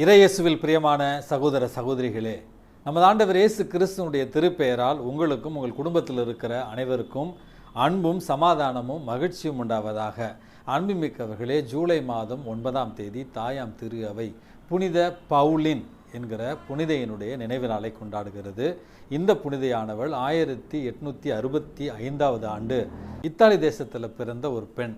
இறையேசுவில் பிரியமான சகோதர சகோதரிகளே நமது ஆண்டவர் இயேசு கிறிஸ்துவனுடைய திருப்பெயரால் உங்களுக்கும் உங்கள் குடும்பத்தில் இருக்கிற அனைவருக்கும் அன்பும் சமாதானமும் மகிழ்ச்சியும் உண்டாவதாக. அன்புமிக்கவர்களே ஜூலை மாதம் ஒன்பதாம் தேதி தாயாம் திரு அவை புனித பவுலின் என்கிற புனிதையினுடைய நினைவு நாளை கொண்டாடுகிறது. இந்த புனிதையானவள் ஆயிரத்தி எட்நூற்றி அறுபத்தி ஐந்தாவது ஆண்டு இத்தாலி தேசத்தில் பிறந்த ஒரு பெண்.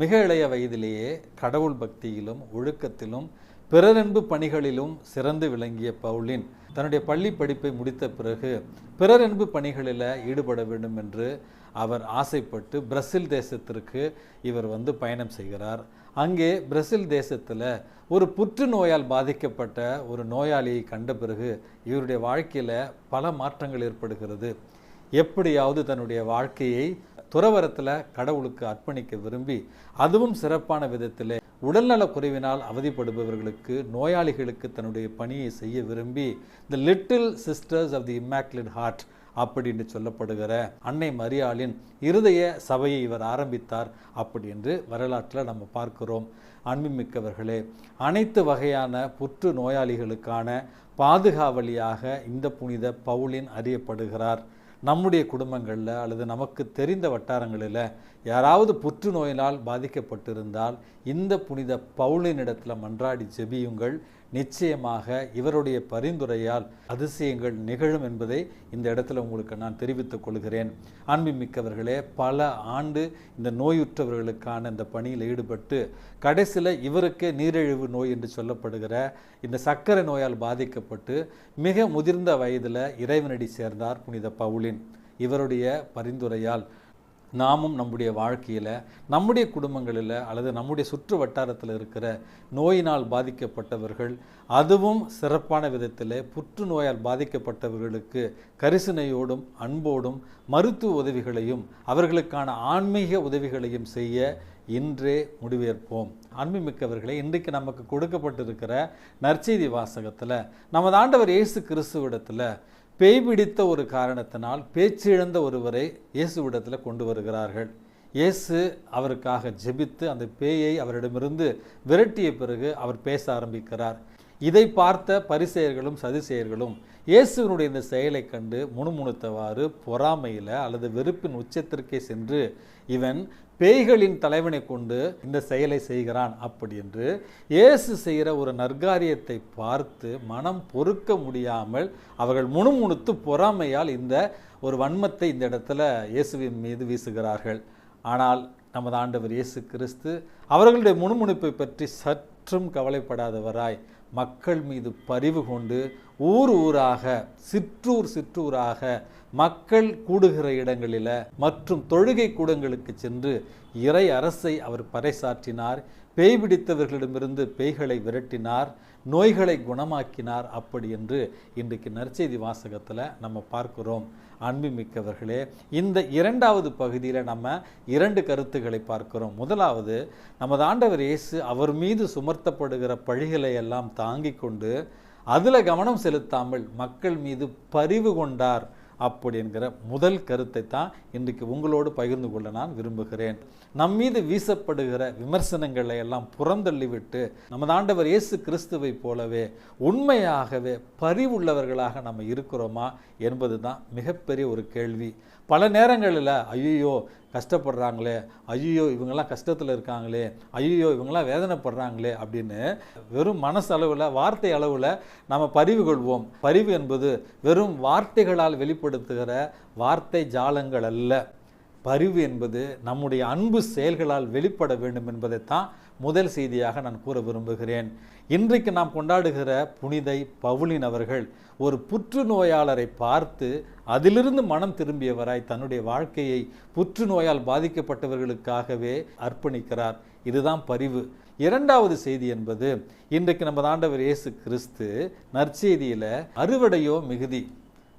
மிக இளைய வயதிலேயே கடவுள் பக்தியிலும் ஒழுக்கத்திலும் பிறரன்பு பணிகளிலும் சிறந்து விளங்கிய பவுலின் தன்னுடைய பள்ளி படிப்பை முடித்த பிறகு பிறரன்பு பணிகளில் ஈடுபட வேண்டும் என்று அவர் ஆசைப்பட்டு பிரசில் தேசத்திற்கு இவர் வந்து பயணம் செய்கிறார். அங்கே பிரசில் தேசத்தில் ஒரு புற்றுநோயால் பாதிக்கப்பட்ட ஒரு நோயாளியை கண்ட பிறகு இவருடைய வாழ்க்கையில் பல மாற்றங்கள் ஏற்படுகிறது. எப்படியாவது தன்னுடைய வாழ்க்கையை துறவரத்தில் கடவுளுக்கு அர்ப்பணிக்க விரும்பி அதுவும் சிறப்பான விதத்தில் உடல்நலக் குறைவினால் அவதிப்படுபவர்களுக்கு நோயாளிகளுக்கு தன்னுடைய பணியை செய்ய விரும்பி the little sisters of the immaculate heart அப்படின்னு சொல்லப்படுகிற அன்னை மரியாளின் இருதய சபையை இவர் ஆரம்பித்தார் அப்படி என்று வரலாற்றில் நம்ம பார்க்கிறோம். அன்புமிக்கவர்களே அனைத்து வகையான புற்று நோயாளிகளுக்கான பாதுகாவலியாக இந்த புனித பவுலின் அறியப்படுகிறார். நம்முடைய குடும்பங்களில் அல்லது நமக்கு தெரிந்த வட்டாரங்களில் யாராவது புற்றுநோயினால் பாதிக்கப்பட்டிருந்தால் இந்த புனித பவுலினிடத்தில் மன்றாடி ஜெபியுங்கள். நிச்சயமாக இவருடைய பரிந்துரையால் அதிசயங்கள் நிகழும் என்பதை இந்த இடத்துல உங்களுக்கு நான் தெரிவித்துக் கொள்கிறேன். அன்புமிக்கவர்களே பல ஆண்டு இந்த நோயுற்றவர்களுக்கான இந்த பணியில் ஈடுபட்டு கடைசியில் இவருக்கே நீரிழிவு நோய் என்று சொல்லப்படுகிற இந்த சர்க்கரை நோயால் பாதிக்கப்பட்டு மிக முதிர்ந்த வயதில் இறைவனடி சேர்ந்தார் புனித பவுலின். இவருடைய பரிந்துரையால் நாமும் நம்முடைய வாழ்க்கையில் நம்முடைய குடும்பங்களில் அல்லது நம்முடைய சுற்று வட்டாரத்தில் இருக்கிற நோயினால் பாதிக்கப்பட்டவர்கள் அதுவும் சிறப்பான விதத்தில் புற்றுநோயால் பாதிக்கப்பட்டவர்களுக்கு கரிசனையோடும் அன்போடும் மருத்துவ உதவிகளையும் அவர்களுக்கான ஆன்மீக உதவிகளையும் செய்ய இன்றே முடிவேற்போம். அன்புமிக்கவர்களே இன்றைக்கு நமக்கு கொடுக்கப்பட்டிருக்கிற நற்செய்தி வாசகத்தில் நமது ஆண்டவர் இயேசு கிறிஸ்துவிடத்தில் பேய் பிடித்த ஒரு காரணத்தினால் பேச்சிழந்த ஒருவரை இயேசுவிடத்தில் கொண்டு வருகிறார்கள். இயேசு அவருக்காக ஜெபித்து அந்த பேயை அவரிடமிருந்து விரட்டிய பிறகு அவர் பேச ஆரம்பிக்கிறார். இதை பார்த்த பரிசெயர்களும் சதிசெயர்களும் இயேசுவினுடைய இந்த செயலை கண்டு முணுமுணுத்தவாறு பொறாமையில் அல்லது வெறுப்பின் உச்சத்திற்கே சென்று இவன் பேய்களின் தலைவனை கொண்டு இந்த செயலை செய்கிறான் அப்படி என்று இயேசு செய்கிற ஒரு நற்காரியத்தை பார்த்து மனம் பொறுக்க முடியாமல் அவர்கள் முணுமுணுத்து பொறாமையால் இந்த ஒரு வன்மத்தை இந்த இடத்துல இயேசுவின் மீது வீசுகிறார்கள். ஆனால் நமது ஆண்டவர் இயேசு கிறிஸ்து அவர்களுடைய முணுமுணுப்பை பற்றி சற்றும் கவலைப்படாதவராய் மக்கள் மீது பரிவு கொண்டு ஊர் ஊராக சிற்றூர் சிற்றூராக மக்கள் கூடுகிற இடங்களில் மற்றும் தொழுகை கூடங்களுக்கு சென்று இறை அரசை அவர் பறைசாற்றினார். பேய் பிடித்தவர்களிடமிருந்து பேய்களை விரட்டினார். நோய்களை குணமாக்கினார் அப்படி என்று இன்றைக்கு நற்செய்தி வாசகத்தில் நம்ம பார்க்கிறோம். அன்புமிக்கவர்களே இந்த இரண்டாவது பகுதியில் நம்ம இரண்டு கருத்துக்களை பார்க்கிறோம். முதலாவது நமது ஆண்டவர் இயேசு அவர் மீது சுமர்த்தப்படுகிற பழிகளை எல்லாம் தாங்கிக் கொண்டு அதில் கவனம் செலுத்தாமல் மக்கள் மீது பரிவு கொண்டார். அப்படி என்கிற முதல் கருத்தை தான் இன்றைக்கு உங்களோடு பகிர்ந்து கொள்ள நான் விரும்புகிறேன். நம் மீது வீசப்படுகிற விமர்சனங்களை எல்லாம் புறந்தள்ளிவிட்டு நமது ஆண்டவர் இயேசு கிறிஸ்துவை போலவே உண்மையாகவே பரிவுள்ளவர்களாக நம்ம இருக்கிறோமா என்பது தான் மிகப்பெரிய ஒரு கேள்வி. பல நேரங்களில் ஐயோ கஷ்டப்படுறாங்களே ஐயோ இவங்கெல்லாம் கஷ்டத்தில் இருக்காங்களே ஐயோ இவங்கெல்லாம் வேதனைப்படுறாங்களே அப்படின்னு வெறும் மனசளவில் வார்த்தை அளவில் நம்ம பரிவு கொள்வோம். பரிவு என்பது வெறும் வார்த்தைகளால் வெளிப்படுத்துகிற வார்த்தை ஜாலங்கள் அல்ல. பரிவு என்பது நம்முடைய அன்பு செயல்களால் வெளிப்பட வேண்டும் என்பதைத்தான் முதல் செய்தியாக நான் கூற விரும்புகிறேன். இன்றைக்கு நாம் கொண்டாடுகிற புனிதை பவுலின் அவர்கள் ஒரு புற்றுநோயாளரை பார்த்து அதிலிருந்து மனம் திரும்பியவராய் தன்னுடைய வாழ்க்கையை புற்றுநோயால் பாதிக்கப்பட்டவர்களுக்காகவே அர்ப்பணிக்கிறார். இதுதான் பரிவு. இரண்டாவது செய்தி என்பது இன்றைக்கு நம்ம ஆண்டவர் இயேசு கிறிஸ்து நற்செய்தியில் அறுவடையோ மிகுதி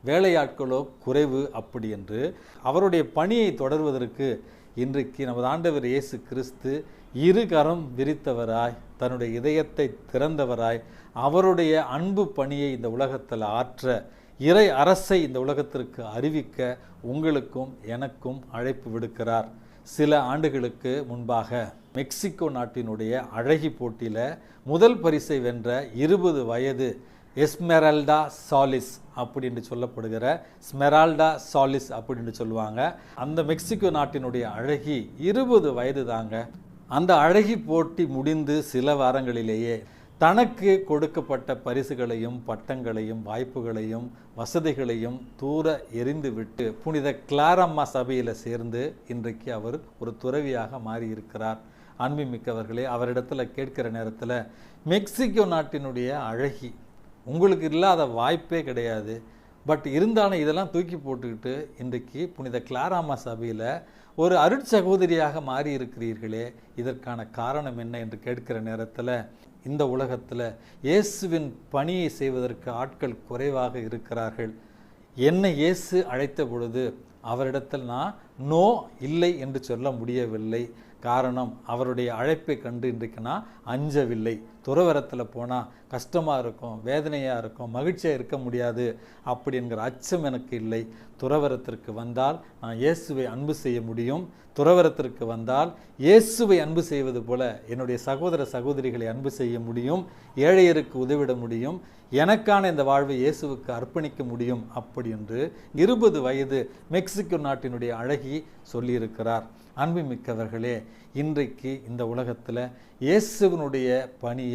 வேலையாட்களோ குறைவு அப்படி என்று அவருடைய பணியை தொடர்வதற்கு இன்றைக்கு நமது ஆண்டவர் இயேசு கிறிஸ்து இரு கரம் விரித்தவராய் தன்னுடைய இதயத்தை திறந்தவராய் அவருடைய அன்பு பணியை இந்த உலகத்தில் ஆற்ற இறை அரசை இந்த உலகத்திற்கு அறிவிக்க உங்களுக்கும் எனக்கும் அழைப்பு விடுக்கிறார். சில ஆண்டுகளுக்கு முன்பாக மெக்சிகோ நாட்டினுடைய அழகி போட்டியில் முதல் பரிசை வென்ற இருபது வயது எஸ்மெரல்டா சாலிஸ் அப்படின்னு சொல்லப்படுகிற ஸ்மெரால்டா சாலிஸ் அப்படின்னு சொல்லுவாங்க. அந்த மெக்சிகோ நாட்டினுடைய அழகி இருபது வயது தாங்க அந்த அழகி போட்டி முடிந்து சில வாரங்களிலேயே தனக்கு கொடுக்கப்பட்ட பரிசுகளையும் பட்டங்களையும் வாய்ப்புகளையும் வசதிகளையும் தூர எரிந்துவிட்டு புனித கிளாரம்மா சபையில் சேர்ந்து இன்றைக்கு அவர் ஒரு துறவியாக மாறியிருக்கிறார். அன்புமிக்கவர்களே அவரிடத்துல கேட்கிற நேரத்தில் மெக்சிகோ நாட்டினுடைய அழகி உங்களுக்கு இல்லாத வாய்ப்பே கிடையாது. பட் இருந்தாலும் இதெல்லாம் தூக்கி போட்டுக்கிட்டு இன்றைக்கு புனித கிளாராமா சபையில் ஒரு அருட்சகோதரியாக மாறி இருக்கிறீர்களே இதற்கான காரணம் என்ன என்று கேட்கிற நேரத்தில் இந்த உலகத்தில் இயேசுவின் பணியை செய்வதற்கு ஆட்கள் குறைவாக இருக்கிறார்கள். என்னை இயேசு அழைத்த பொழுது அவரிடத்தில் நான் நோ இல்லை என்று சொல்ல முடியவில்லை. காரணம் அவருடைய அழைப்பை கண்டு இன்றைக்கு நான் அஞ்சவில்லை. துறவரத்தில் போனால் கஷ்டமாக இருக்கும் வேதனையாக இருக்கும் மகிழ்ச்சியாக இருக்க முடியாது அப்படிங்கிற அச்சம் எனக்கு இல்லை. துறவரத்திற்கு வந்தால் நான் இயேசுவை அன்பு செய்ய முடியும். துறவரத்திற்கு வந்தால் இயேசுவை அன்பு செய்வது போல என்னுடைய சகோதர சகோதரிகளை அன்பு செய்ய முடியும் ஏழையருக்கு உதவிட முடியும் எனக்கான இந்த வாழ்வை இயேசுவுக்கு அர்ப்பணிக்க முடியும் அப்படி என்று இருபது வயது மெக்சிகோ நாட்டினுடைய அழகி சொல்லியிருக்கிறார். அன்புமிக்கவர்களே இன்றைக்கு இந்த உலகத்தில் இயேசுவினுடைய பணியை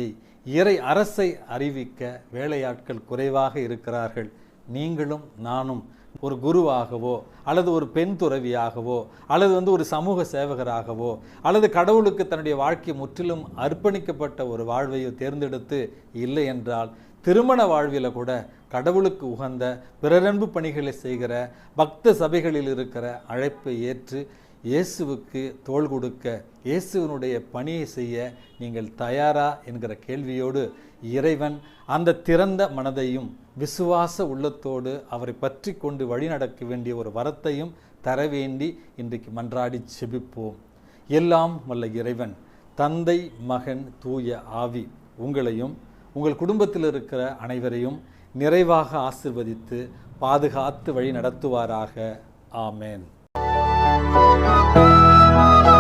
இறை அரசை அறிவிக்க வேலையாட்கள் குறைவாக இருக்கிறார்கள். நீங்களும் நானும் ஒரு குருவாகவோ அல்லது ஒரு பெண் துறவியாகவோ அல்லது வந்து ஒரு சமூக சேவகராகவோ அல்லது கடவுளுக்கு தன்னுடைய வாழ்க்கை முற்றிலும் அர்ப்பணிக்கப்பட்ட ஒரு வாழ்வையோ தேர்ந்தெடுத்து இல்லை என்றால் திருமண வாழ்வில் கூட கடவுளுக்கு உகந்த பிறரன்பு பணிகளை செய்கிற பக்த சபைகளில் இருக்கிற அழைப்பை ஏற்று இயேசுவுக்கு தோள் கொடுக்க இயேசுவினுடைய பணியை செய்ய நீங்கள் தயாரா என்கிற கேள்வியோடு இறைவன் அந்த திறந்த மனதையும் விசுவாச உள்ளத்தோடு அவரை பற்றி கொண்டு வழிநடக்க வேண்டிய ஒரு வரத்தையும் தர வேண்டி இன்றைக்கு மன்றாடி செபிப்போம் எல்லாம் வல்ல இறைவன் தந்தை மகன் தூய ஆவி உங்களையும் உங்கள் குடும்பத்தில் இருக்கிற அனைவரையும் நிறைவாக ஆசிர்வதித்து பாதுகாத்து வழி நடத்துவாராக. ஆமேன். 啊。